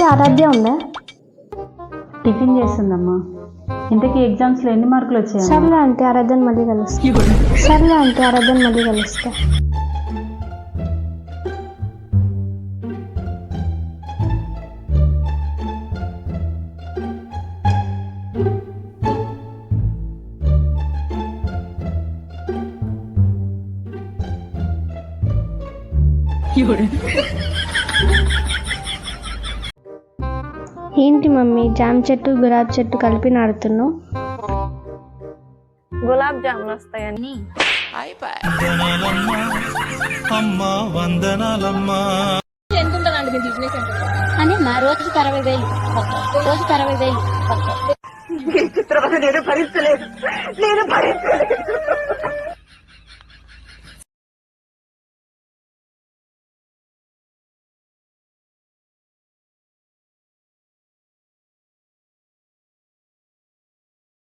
Aunty Aaradhya ఉందా? Tiffin చేస్తుందమ్మా. ఇంతకీ ఎగ్జామ్స్లో ఎన్ని మార్కులు వచ్చాయమ్మా సర్లే ఆంటీ ఆరాధ్యని మళ్ళీ కలుస్తా. సర్లే ఆంటీ ఆరాధ్యని మళ్ళీ కలుస్తా. ఏంటి మమ్మీ జామ చెట్టు గులాబీ చెట్టు కలిపి నాడుతున్నావు గులాబ్ జాములు వస్తాయని. అని మా రోజుకి అరవై వేలు. రోజుకి అరవై వేలు. చిత్రపతి నేను భరించలేదు. నేను భరించలేదు.